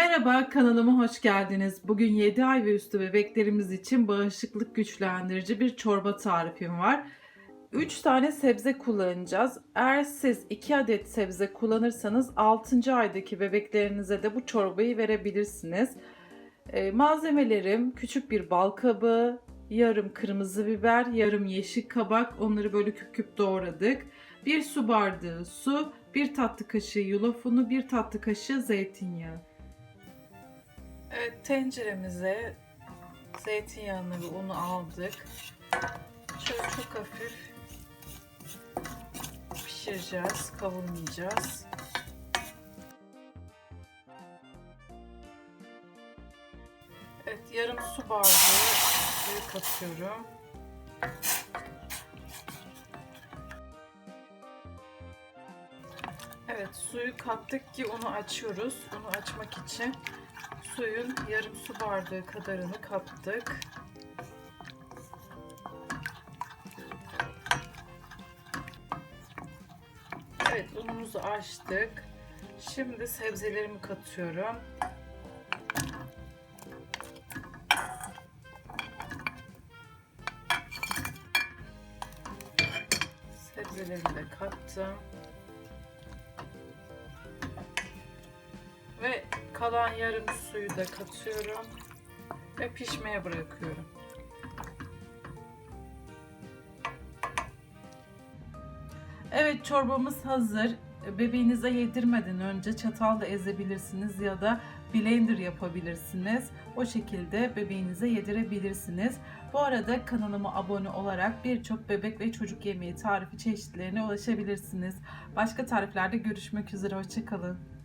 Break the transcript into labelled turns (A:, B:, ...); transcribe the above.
A: Merhaba kanalıma hoş geldiniz. Bugün 7 ay ve üstü bebeklerimiz için bağışıklık güçlendirici bir çorba tarifim var. 3 tane sebze kullanacağız. Eğer siz 2 adet sebze kullanırsanız 6. aydaki bebeklerinize de bu çorbayı verebilirsiniz. Ee, malzemelerim küçük bir bal kabağı, yarım kırmızı biber, yarım yeşil kabak. Onları böyle küp küp doğradık. Bir su bardağı su, bir tatlı kaşığı yulaf unu, bir tatlı kaşığı zeytinyağı. Evet tenceremize zeytinyağını ve unu aldık. Şöyle çok hafif pişireceğiz, kavurmayacağız. Evet yarım su bardağı suyu katıyorum. Evet suyu kattık ki onu açıyoruz. Onu açmak için suyun yarım su bardağı kadarını kattık. Evet unumuzu açtık. Şimdi sebzelerimi katıyorum. Sebzelerimi de kattım. Ve kalan yarım suyu da katıyorum ve pişmeye bırakıyorum. Evet çorbamız hazır. Bebeğinize yedirmeden önce çatalla ezebilirsiniz ya da blender yapabilirsiniz. O şekilde bebeğinize yedirebilirsiniz. Bu arada kanalıma abone olarak birçok bebek ve çocuk yemeği tarifi çeşitlerine ulaşabilirsiniz. Başka tariflerde görüşmek üzere. Hoşçakalın.